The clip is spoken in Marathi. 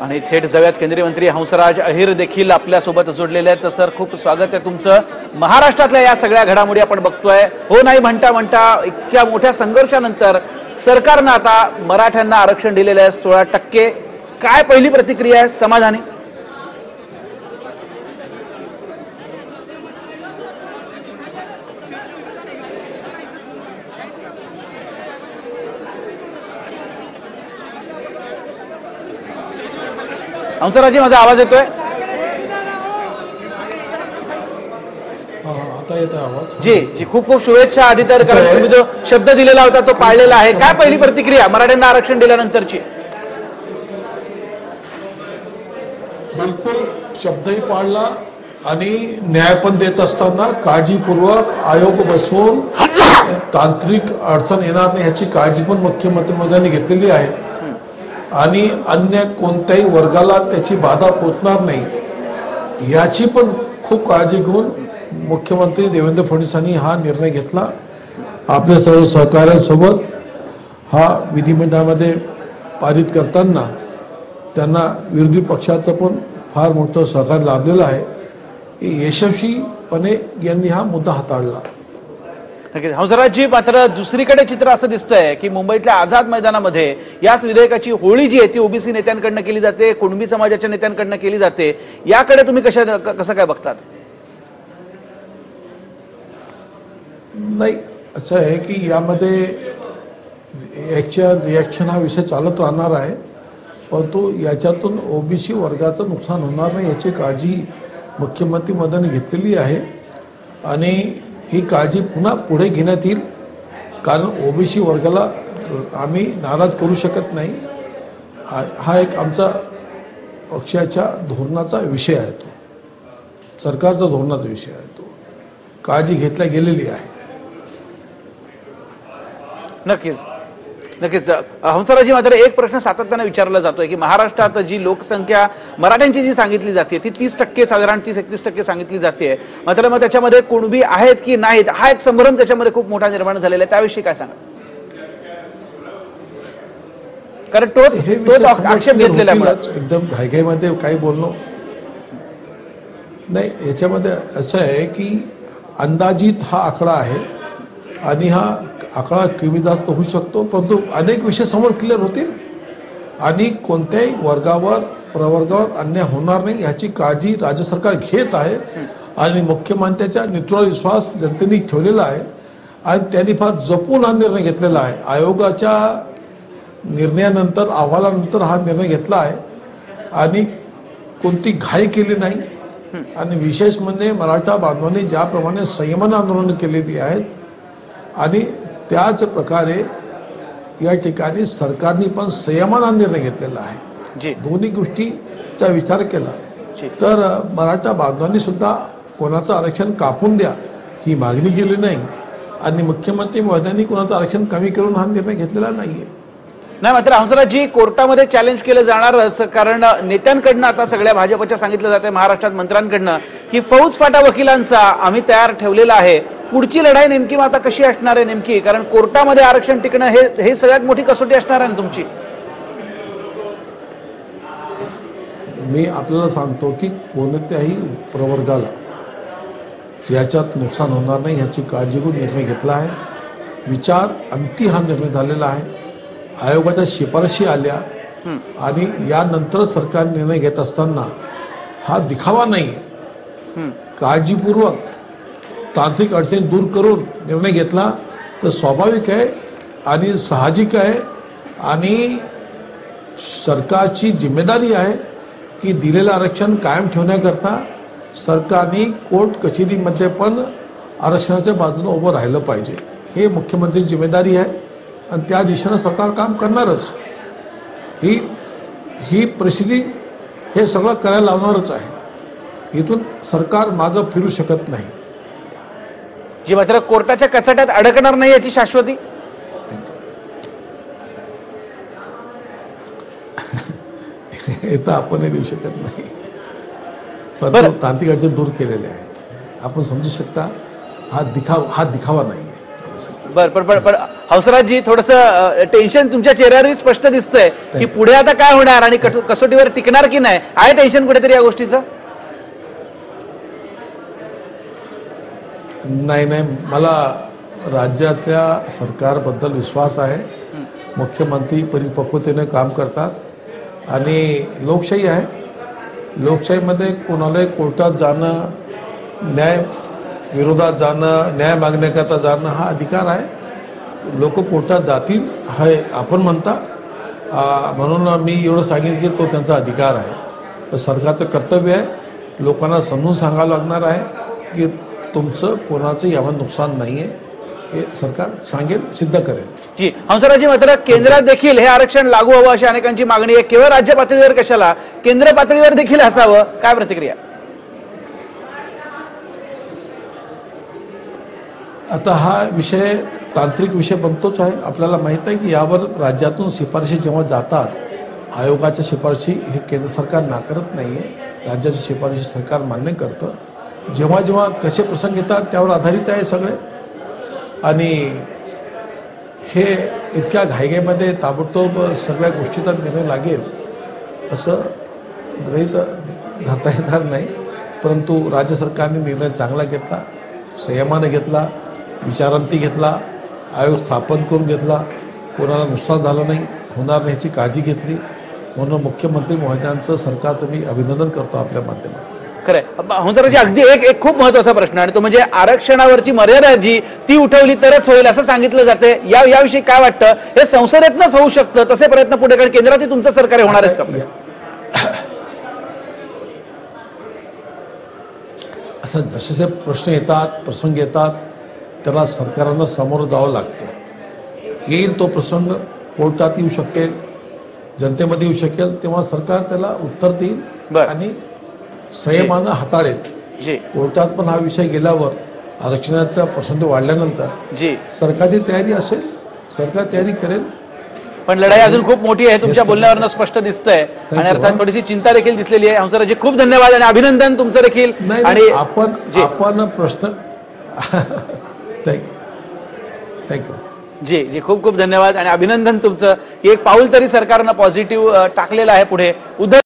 आणि थेट जव्यात केंद्रीय मंत्री हंसराज अहिर देखील आपल्यासोबत जोडलेले आहेत. तर सर खूप स्वागत आहे तुमचं. महाराष्ट्रातल्या या सगळ्या घडामोडी आपण बघतोय. हो नाही म्हणता म्हणता इतक्या मोठ्या संघर्षानंतर सरकारनं आता मराठ्यांना आरक्षण दिलेलं आहे सोळा टक्के. काय पहिली प्रतिक्रिया आहे? समाधानी? हंसराजी माझा आवाज येतोय? जी जी खूप खूप शुभेच्छा आधी तर कारण तुम्ही जो शब्द दिलेला होता तो पाळलेला आहे. काय पहिली प्रतिक्रिया? मराठ्यांना आरक्षण दिल्यानंतरची? बिलकुल शब्दही पाळला आणि न्याय पण देत असताना काळजीपूर्वक आयोग बसवून तांत्रिक अडचण येणार नाही ह्याची काळजी पण मुख्यमंत्री मोदयांनी घेतलेली आहे. आणि अन्य कोणत्याही वर्गाला त्याची बाधा पोचणार नाही. याची पण खूप काळजी घेऊन मुख्यमंत्री देवेंद्र फडणवीसांनी हा निर्णय घेतला. आपल्या सर्व सहकाऱ्यांसोबत हा विधिमंडळामध्ये पारित करताना त्यांना विरोधी पक्षाचं पण फार मोठं सहकार्य लाभलेलं आहे. यशस्वीपणे यांनी हा मुद्दा हाताळला. नक्कीच हंसराजजी मात्र दुसरीकडे चित्र असं दिसतंय की मुंबईतल्या आझाद मैदानामध्ये याच विधेयकाची होळी जी आहे ती ओबीसी नेत्यांकडनं केली जाते कुणबी समाजाच्या नेत्यांकडनं केली जाते. याकडे तुम्ही कशा क- कसं काय बघतात? नाही असं आहे की यामध्ये याच्या रिॲक्शन हा विषय चालत राहणार आहे. परंतु याच्यातून ओबीसी वर्गाचं नुकसान होणार नाही याची काळजी मुख्यमंत्री मदन घेतलेली आहे. आणि ही काळजी पुन्हा पुढे घेण्यात येईल. कारण ओबीसी वर्गाला आम्ही नाराज करू शकत नाही. हा हा एक आमचा पक्षाच्या धोरणाचा विषय आहे तो. सरकारचा धोरणाचा विषय आहे तो. काळजी घेतल्या गेलेली आहे. नक्कीच. नक्कीच. हंसराजी मात्र एक प्रश्न सातत्यानं विचारला जातोय की महाराष्ट्रात जी लोकसंख्या मराठ्यांची जी सांगितली जाते ती तीस टक्के साधारण तीस एकतीस टक्के सांगितली जाते. मात्र मग त्याच्यामध्ये कुणबी आहेत की नाहीत हा एक संभ्रम त्याच्यामध्ये खूप मोठा निर्माण झालेला आहे. त्याविषयी काय सांगा कारण तोच तोच आक्षेप घेतलेला. एकदम घाईघाईमध्ये काही बोलणं नाही याच्यामध्ये असं आहे की अंदाजित हा आकडा आहे आणि हा आकडा कमी जास्त होऊ शकतो परंतु अनेक विषय समोर क्लिअर होतील. आणि कोणत्याही वर्गावर प्रवर्गावर अन्याय होणार नाही याची काळजी राज्य सरकार घेत आहे. आणि मुख्यमंत्र्याच्या नेतृत्वावर विश्वास जनतेने ठेवलेला आहे. आणि त्यांनी फार जपून हा निर्णय घेतलेला आहे. आयोगाच्या निर्णयानंतर अहवालानंतर हा निर्णय घेतला आहे. आणि कोणती घाई केली नाही. आणि विशेष म्हणजे मराठा बांधवांनी ज्याप्रमाणे संयमन आंदोलन केलेली आहेत आणि त्याच प्रकारे या ठिकाणी सरकारने पण संयमानं निर्णय घेतलेला आहे. जी. दोन्ही गोष्टीचा विचार केला. तर मराठा बांधवांनी सुद्धा कोणाचं आरक्षण कापून द्या ही मागणी केली नाही. आणि मुख्यमंत्री महोदयांनी कोणाचं आरक्षण कमी करून हा निर्णय घेतलेला नाहीये. नाही मात्र हंसराजी कोर्टामध्ये चॅलेंज केलं जाणारच कारण नेत्यांकडनं आता सगळ्या भाजपच्या सांगितलं जाते महाराष्ट्रात मंत्र्यांकडनं की फौज फाटा वकिलांचा आम्ही तयार ठेवलेला आहे. पुढची लढाई नेमकी मग आता कशी असणार आहे नेमकी? कारण कोर्टामध्ये आरक्षण टिकणं हे हे सगळ्यात मोठी कसोटी असणार आहे ना तुमची? मी आपल्याला सांगतो की कोणत्याही प्रवर्गाला याच्यात नुकसान होणार नाही ह्याची काळजी घेऊन निर्णय घेतला आहे. विचार अंती हा निर्णय झालेला आहे. आयोगाच्या शिफारशी आल्या आणि यानंतर सरकार निर्णय घेत असताना हा दिखावा नाही काळजीपूर्वक तांत्रिक अडचणी दूर करून निर्णय घेतला तर स्वाभाविक आहे आणि साहजिक आहे आणि सरकारची जिम्मेदारी आहे की दिलेलं आरक्षण कायम ठेवण्याकरता सरकारने कोर्ट कचेरीमध्ये पण आरक्षणाच्या बाजूने उभं राहिलं पाहिजे. हे मुख्यमंत्री जिम्मेदारी आहे. आणि त्या दिशेनं सरकार काम करणारच. ही ही परिस्थिती हे सगळं करायला लावणारच आहे. इथून सरकार मागं फिरू शकत नाही. जी मात्र कोर्टाच्या कचाट्यात अडकणार नाही याची शाश्वती? हे तर आपणही देऊ शकत नाही. बरं. परंतु तांत्रिक अडचणी दूर केलेल्या आहेत आपण समजू शकता हा दिखाव हा दिखावा नाही आहे बर पण पण पण हंसराजजी थोडस टेन्शन तुमच्या चेहऱ्यावरही स्पष्ट दिसतंय की पुढे आता काय होणार आणि कस- कसोटीवर टिकणार की नाही? आहे टेन्शन कुठेतरी या गोष्टीचं? नाही नाही. मला राज्यातल्या सरकारबद्दल विश्वास आहे. मुख्यमंत्री परिपक्वतेने काम करतात. आणि लोकशाही आहे. लोकशाहीमध्ये कोणालाही कोर्टात जाणं न्याय विरोधात जाणं न्याय मागण्याकरता जाणं हा अधिकार आहे. लोक कोर्टात जातील हे आपण म्हणता. म्हणून मी एवढं सांगेन की तो त्यांचा अधिकार आहे. सरकारचं कर्तव्य आहे. लोकांना समजून सांगावं लागणार आहे की तुमचं कोणाचं यावर नुकसान नाही आहे हे सरकार सांगेल सिद्ध करेल. जी. हंसराजी मात्र केंद्रात देखील हे आरक्षण लागू हवं अशी अनेकांची मागणी आहे. केवळ राज्य पातळीवर कशाला? केंद्र पातळीवर देखील असावं काय प्रतिक्रिया? आता हा विषय तांत्रिक विषय बनतोच आहे. आपल्याला माहीत आहे की यावर राज्यातून शिफारशी जेव्हा जातात आयोगाच्या शिफारशी हे केंद्र सरकार नाकारत नाही आहे राज्याच्या शिफारशी सरकार मान्य करतं. जेव्हा जेव्हा कसे प्रसंग येतात त्यावर आधारित आहे सगळे. आणि हे इतक्या घाईघाईमध्ये ताबडतोब सगळ्या गोष्टीचा निर्णय लागेल असं गृहित धरता येणार नाही. परंतु राज्य सरकारने निर्णय चांगला घेतला संयमाने घेतला विचारांती घेतला आयोग स्थापन करून घेतला. कोणाला नुकसान झालं नाही होणार नाही याची काळजी घेतली. म्हणून मुख्यमंत्री महोदयांचं सरकारचं मी अभिनंदन करतो आपल्या माध्यमातून. खरंय. हंसराजी अगदी एक एक खूप महत्त्वाचा प्रश्न आहे. आणि तो म्हणजे आरक्षणावरची मर्यादा जी ती उठवली तरच होईल असं सांगितलं जाते. या याविषयी काय वाटतं? हे संसदेतनंच होऊ शकतं. तसे प्रयत्न पुढे कारण केंद्रातही तुमचं सरकार होणार आहे असं जसे प्रश्न येतात प्रसंग येतात त्याला सरकारांना सामोरं जावं लागतं येईल तो प्रसंग कोर्टात येऊ शकेल जनतेमध्ये येऊ शकेल तेव्हा सरकार त्याला उत्तर देईल. आणि संयमानं हाताळेल. कोर्टात पण हा विषय गेल्यावर आरक्षणाचा प्रसंग वाढल्यानंतर जी. सरकारची तयारी असेल सरकार तयारी करेल. पण लढाई अजून खूप मोठी आहे तुमच्या बोलण्यावरनं स्पष्ट दिसतंय. आणि अर्थात थोडीशी चिंता देखील दिसलेली आहे. हंसराजी खूप धन्यवाद आणि अभिनंदन तुमचं देखील. आणि आपण. आपण प्रश्न थँक्यू थँक्यू जी जी. खूप खूप धन्यवाद. आणि अभिनंदन तुमचं. की एक पाऊल तरी सरकारनं पॉझिटिव्ह टाकलेलं आहे पुढे. उद्धव